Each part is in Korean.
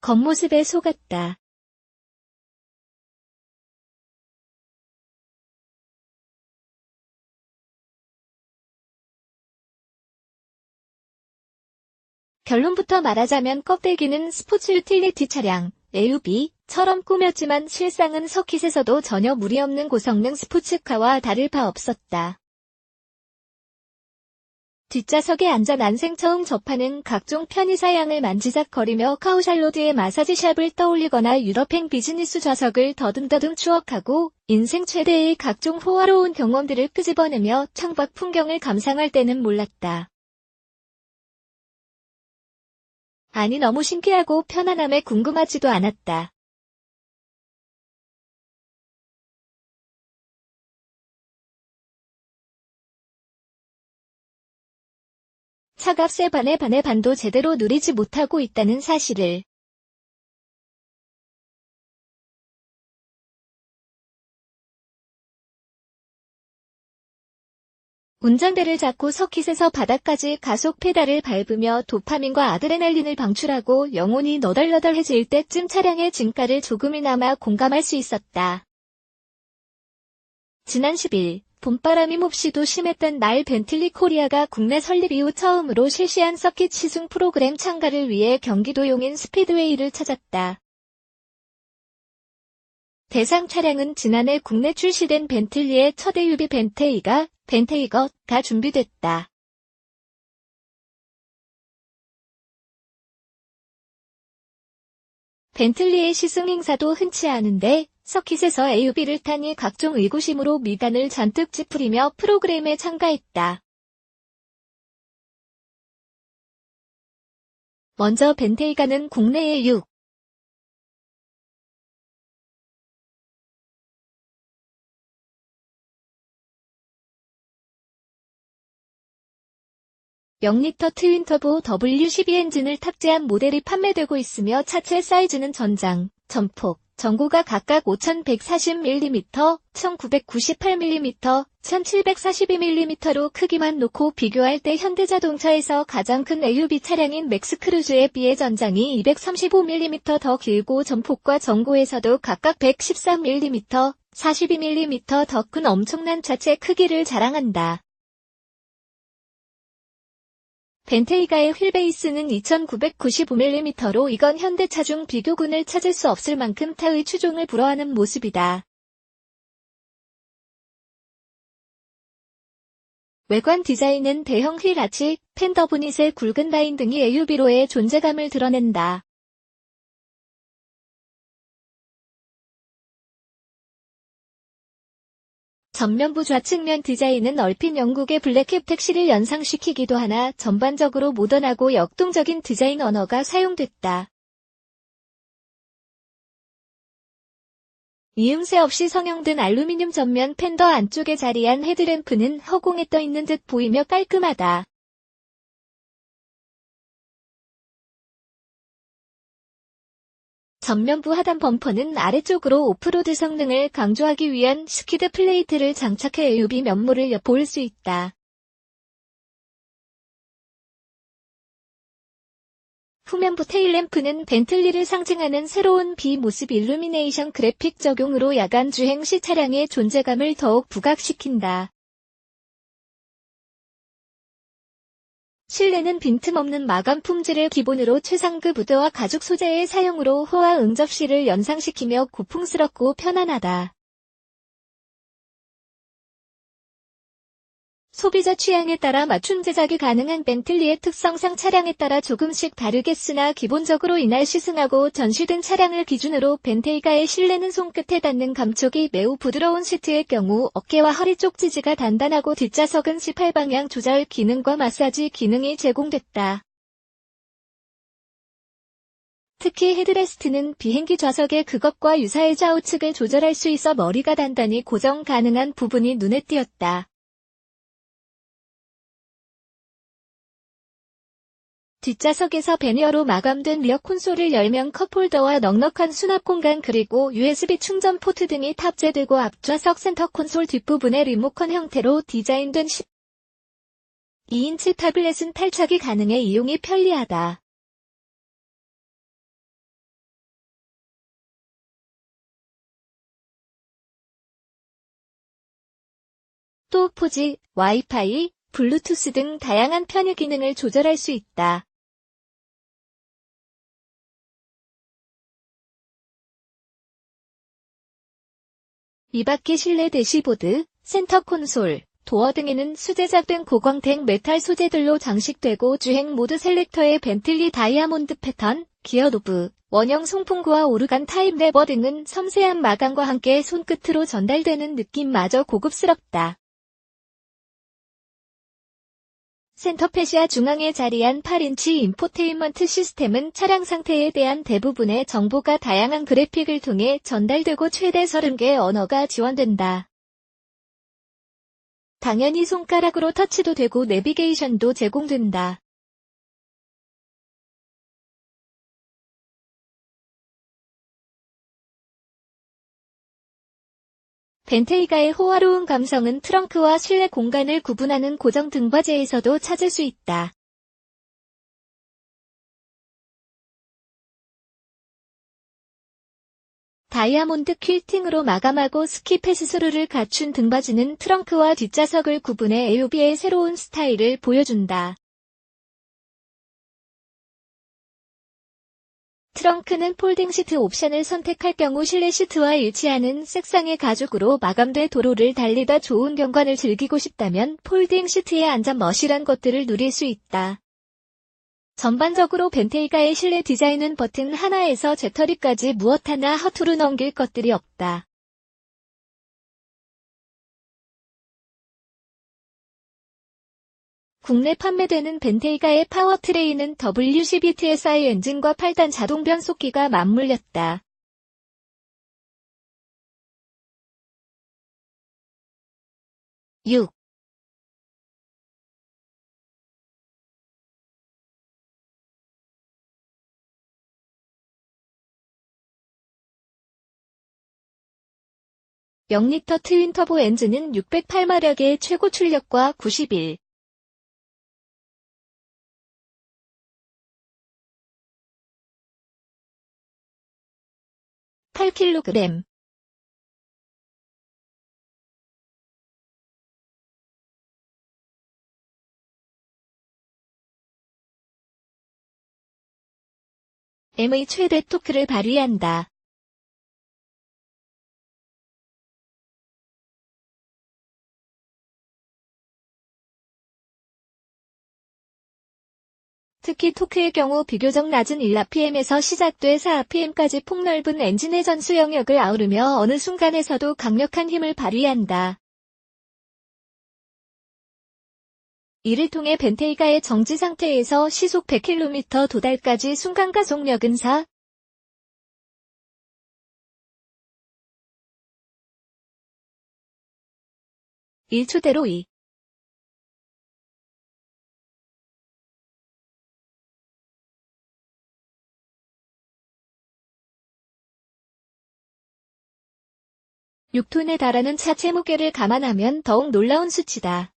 겉모습에 속았다. 결론부터 말하자면 껍데기는 스포츠 유틸리티 차량, AUV처럼 꾸몄지만 실상은 서킷에서도 전혀 무리 없는 고성능 스포츠카와 다를 바 없었다. 뒷좌석에 앉아 난생 처음 접하는 각종 편의사양을 만지작거리며 카우샬로드의 마사지샵을 떠올리거나 유럽행 비즈니스 좌석을 더듬더듬 추억하고 인생 최대의 각종 호화로운 경험들을 끄집어내며 창밖 풍경을 감상할 때는 몰랐다. 아니 너무 신기하고 편안함에 궁금하지도 않았다. 차값에 반에 반의 반도 제대로 누리지 못하고 있다는 사실을 운전대를 잡고 서킷에서 바닥까지 가속 페달을 밟으며 도파민과 아드레날린을 방출하고 영혼이 너덜너덜해질 때쯤 차량의 진가를 조금이나마 공감할 수 있었다. 지난 10일 봄바람이 몹시도 심했던 날 벤틀리 코리아가 국내 설립 이후 처음으로 실시한 서킷 시승 프로그램 참가를 위해 경기도 용인 스피드웨이를 찾았다. 대상 차량은 지난해 국내 출시된 벤틀리의 첫 AUV 벤테이가 벤테이거가 준비됐다. 벤틀리의 시승 행사도 흔치 않은데 서킷에서 AUV를 타니 각종 의구심으로 미간을 잔뜩 찌푸리며 프로그램에 참가했다. 먼저 벤테이가는 국내에 6, 0리터 트윈터보 W12 엔진을 탑재한 모델이 판매되고 있으며 차체 사이즈는 전장, 전폭, 전고가 각각 5140mm, 1998mm, 1742mm로 크기만 놓고 비교할 때 현대자동차에서 가장 큰 AUV 차량인 맥스크루즈에 비해 전장이 235mm 더 길고 전폭과 전고에서도 각각 113mm, 42mm 더 큰 엄청난 차체 크기를 자랑한다. 벤테이가의 휠베이스는 2995mm로 이건 현대차 중 비교군을 찾을 수 없을 만큼 타의 추종을 불허하는 모습이다. 외관 디자인은 대형 휠 아치, 펜더 보닛의 굵은 라인 등이 AUV로의 존재감을 드러낸다. 전면부 좌측면 디자인은 얼핏 영국의 블랙캡 택시를 연상시키기도 하나 전반적으로 모던하고 역동적인 디자인 언어가 사용됐다. 이음새 없이 성형된 알루미늄 전면 팬더 안쪽에 자리한 헤드램프는 허공에 떠 있는 듯 보이며 깔끔하다. 전면부 하단 범퍼는 아래쪽으로 오프로드 성능을 강조하기 위한 스키드 플레이트를 장착해 AUV 면모를 엿볼 수 있다. 후면부 테일램프는 벤틀리를 상징하는 새로운 비모습 일루미네이션 그래픽 적용으로 야간 주행 시 차량의 존재감을 더욱 부각시킨다. 실내는 빈틈없는 마감 품질을 기본으로 최상급 우드와 가죽 소재의 사용으로 호화 응접시를 연상시키며 고풍스럽고 편안하다. 소비자 취향에 따라 맞춤 제작이 가능한 벤틀리의 특성상 차량에 따라 조금씩 다르겠으나 기본적으로 이날 시승하고 전시된 차량을 기준으로 벤테이가의 실내는 손끝에 닿는 감촉이 매우 부드러운 시트의 경우 어깨와 허리 쪽 지지가 단단하고 뒷좌석은 18방향 조절 기능과 마사지 기능이 제공됐다. 특히 헤드레스트는 비행기 좌석의 그것과 유사의 좌우측을 조절할 수 있어 머리가 단단히 고정 가능한 부분이 눈에 띄었다. 뒷좌석에서 배너로 마감된 리어 콘솔을 열면 컵홀더와 넉넉한 수납 공간 그리고 USB 충전 포트 등이 탑재되고 앞좌석 센터 콘솔 뒷부분에 리모컨 형태로 디자인된 12인치 타블렛은 탈착이 가능해 이용이 편리하다. 또 포지, 와이파이, 블루투스 등 다양한 편의 기능을 조절할 수 있다. 이 밖에 실내 대시보드, 센터 콘솔, 도어 등에는 수제작된 고광택 메탈 소재들로 장식되고 주행 모드 셀렉터의 벤틀리 다이아몬드 패턴, 기어 노브, 원형 송풍구와 오르간 타입 레버 등은 섬세한 마감과 함께 손끝으로 전달되는 느낌마저 고급스럽다. 센터페시아 중앙에 자리한 8인치 인포테인먼트 시스템은 차량 상태에 대한 대부분의 정보가 다양한 그래픽을 통해 전달되고 최대 30개 언어가 지원된다. 당연히 손가락으로 터치도 되고 내비게이션도 제공된다. 벤테이가의 호화로운 감성은 트렁크와 실내 공간을 구분하는 고정 등받이에서도 찾을 수 있다. 다이아몬드 퀼팅으로 마감하고 스키패 스스로를 갖춘 등받이는 트렁크와 뒷좌석을 구분해 AUB의 새로운 스타일을 보여준다. 트렁크는 폴딩 시트 옵션을 선택할 경우 실내 시트와 일치하는 색상의 가죽으로 마감돼 도로를 달리다 좋은 경관을 즐기고 싶다면 폴딩 시트에 앉아 멋이란 것들을 누릴 수 있다. 전반적으로 벤테이가의 실내 디자인은 버튼 하나에서 재터리까지 무엇 하나 허투루 넘길 것들이 없다. 국내 판매되는 벤테이가의 파워트레인은 W12TSI 엔진과 8단 자동 변속기가 맞물렸다. 육 (0리터) 트윈 터보 엔진은 608마력의 최고 출력과 91 8kg M의 최대 토크를 발휘한다. 특히 토크의 경우 비교적 낮은 1rpm에서 시작돼 4rpm까지 폭넓은 엔진의 전수 영역을 아우르며 어느 순간에서도 강력한 힘을 발휘한다. 이를 통해 벤테이가의 정지 상태에서 시속 100km 도달까지 순간 가속력은 4 1초대로 2 6톤에 달하는 차체 무게를 감안하면 더욱 놀라운 수치다.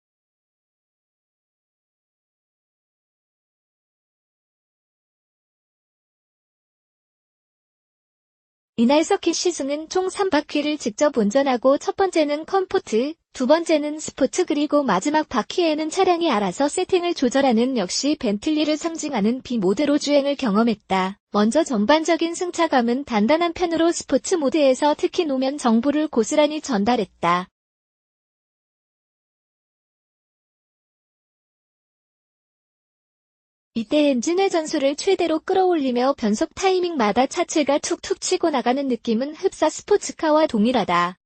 이날 서킷 시승은 총 3바퀴를 직접 운전하고 첫 번째는 컴포트, 두 번째는 스포츠 그리고 마지막 바퀴에는 차량이 알아서 세팅을 조절하는 역시 벤틀리를 상징하는 비모드로 주행을 경험했다. 먼저 전반적인 승차감은 단단한 편으로 스포츠 모드에서 특히 노면 정보를 고스란히 전달했다. 이때 엔진의 전수를 최대로 끌어올리며 변속 타이밍마다 차체가 툭툭 치고 나가는 느낌은 흡사 스포츠카와 동일하다.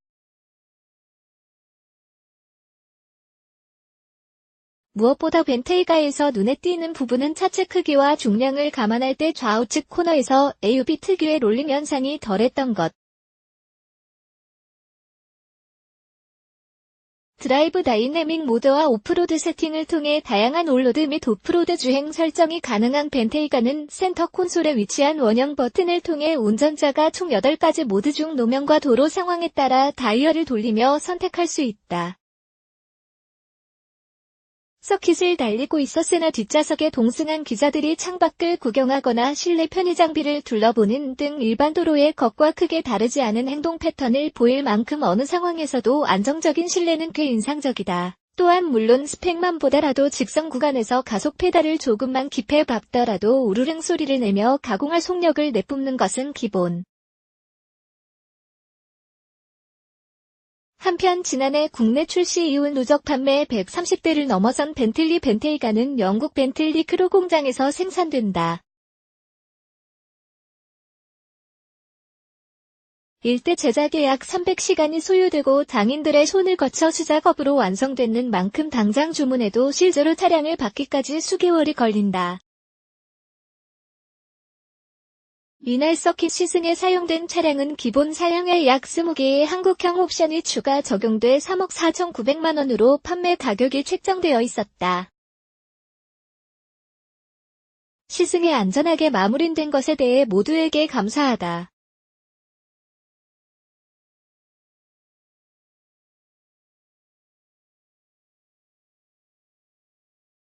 무엇보다 벤테이가에서 눈에 띄는 부분은 차체 크기와 중량을 감안할 때 좌우측 코너에서 AUB 특유의 롤링 현상이 덜했던 것. 드라이브 다이내믹 모드와 오프로드 세팅을 통해 다양한 올로드 및 오프로드 주행 설정이 가능한 벤테이가는 센터 콘솔에 위치한 원형 버튼을 통해 운전자가 총 8가지 모드 중 노면과 도로 상황에 따라 다이얼을 돌리며 선택할 수 있다. 서킷을 달리고 있었으나 뒷좌석에 동승한 기자들이 창밖을 구경하거나 실내 편의 장비를 둘러보는 등 일반 도로의 것과 크게 다르지 않은 행동 패턴을 보일 만큼 어느 상황에서도 안정적인 실내는 꽤 인상적이다. 또한 물론 스펙만 보더라도 직선 구간에서 가속 페달을 조금만 깊게 밟더라도 우르릉 소리를 내며 가공할 속력을 내뿜는 것은 기본. 한편 지난해 국내 출시 이후 누적 판매 130대를 넘어선 벤틀리 벤테이가는 영국 벤틀리 크루 공장에서 생산된다. 일대 제작에 약 300시간이 소요되고 장인들의 손을 거쳐 수작업으로 완성되는 만큼 당장 주문해도 실제로 차량을 받기까지 수개월이 걸린다. 이날 서킷 시승에 사용된 차량은 기본 사양에 약 20개의 한국형 옵션이 추가 적용돼 3억 4,900만 원으로 판매 가격이 책정되어 있었다. 시승에 안전하게 마무리된 것에 대해 모두에게 감사하다.